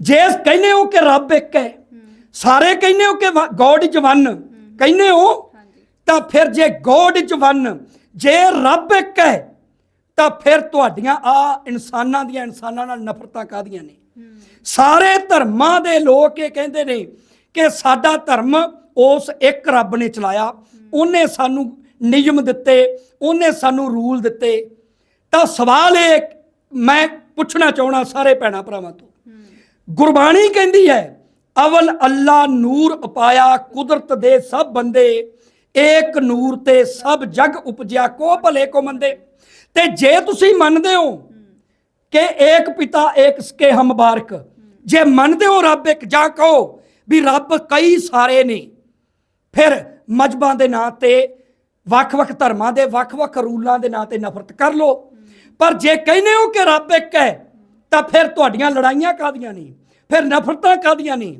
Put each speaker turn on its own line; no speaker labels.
ਜੇ ਕਹਿੰਦੇ ਹੋ ਕਿ ਰੱਬ ਇੱਕ ਹੈ ਸਾਰੇ ਕਹਿੰਦੇ ਹੋ ਕਿ ਗੋਡ ਇਜ਼ ਵਨ ਕਹਿੰਦੇ ਹੋ ਤਾਂ ਫਿਰ ਜੇ ਗੋਡ ਇਜ਼ ਵਨ ਜੇ ਰੱਬ ਇੱਕ ਹੈ ਤਾਂ ਫਿਰ ਤੁਹਾਡੀਆਂ ਆ ਇਨਸਾਨਾਂ ਦੀਆਂ ਇਨਸਾਨਾਂ ਨਾਲ ਨਫ਼ਰਤਾਂ ਕਾਦੀਆਂ ਨੇ? ਸਾਰੇ ਧਰਮਾਂ ਦੇ ਲੋਕ ਇਹ ਕਹਿੰਦੇ ਨੇ ਕਿ ਸਾਡਾ ਧਰਮ ਉਸ ਇੱਕ ਰੱਬ ਨੇ ਚਲਾਇਆ। ਉਹਨੇ ਸਾਨੂੰ ਨਿਯਮ ਦਿੱਤੇ ਉਹਨੇ ਸਾਨੂੰ ਰੂਲ ਦਿੱਤੇ। ਤਾਂ ਸਵਾਲ ਇਹ ਮੈਂ ਪੁੱਛਣਾ ਚਾਹਣਾ ਸਾਰੇ ਭੈਣਾਂ ਭਰਾਵਾਂ ਤੋਂ। ਗੁਰਬਾਣੀ ਕਹਿੰਦੀ ਹੈ, ਅਵਲ ਅੱਲਾ ਨੂਰ ਉਪਾਇਆ ਕੁਦਰਤ ਦੇ ਸਭ ਬੰਦੇ, ਏਕ ਨੂਰ ਤੇ ਸਭ ਜਗ ਉਪਜਿਆ ਕੋ ਭਲੇ ਕੋ ਮੰਦੇ। ਤੇ ਜੇ ਤੁਸੀਂ ਮੰਨਦੇ ਹੋ ਕਿ ਏਕ ਪਿਤਾ ਏਕ ਸਕੇ ਹਮ ਬਾਰਕ, ਜੇ ਮੰਨਦੇ ਹੋ ਰੱਬ ਇੱਕ ਜਾਂ ਕਹੋ ਵੀ ਰੱਬ ਕਈ ਸਾਰੇ ਨੇ, ਫਿਰ ਮਜਬਾਂ ਦੇ ਨਾਂ ਤੇ ਵੱਖ-ਵੱਖ ਧਰਮਾਂ ਦੇ ਵੱਖ-ਵੱਖ ਰੂਲਾਂ ਦੇ ਨਾਂ ਤੇ ਨਫ਼ਰਤ ਕਰ ਲੋ ਪਰ ਜੇ ਕਹਿੰਦੇ ਹੋ ਕਿ ਰੱਬ ਇੱਕ ਹੈ ਤਾਂ ਫਿਰ ਤੁਹਾਡੀਆਂ ਲੜਾਈਆਂ ਕਾਦੀਆਂ ਨੇ? ਫਿਰ ਨਫ਼ਰਤਾਂ ਕਾਦੀਆਂ ਨੇ?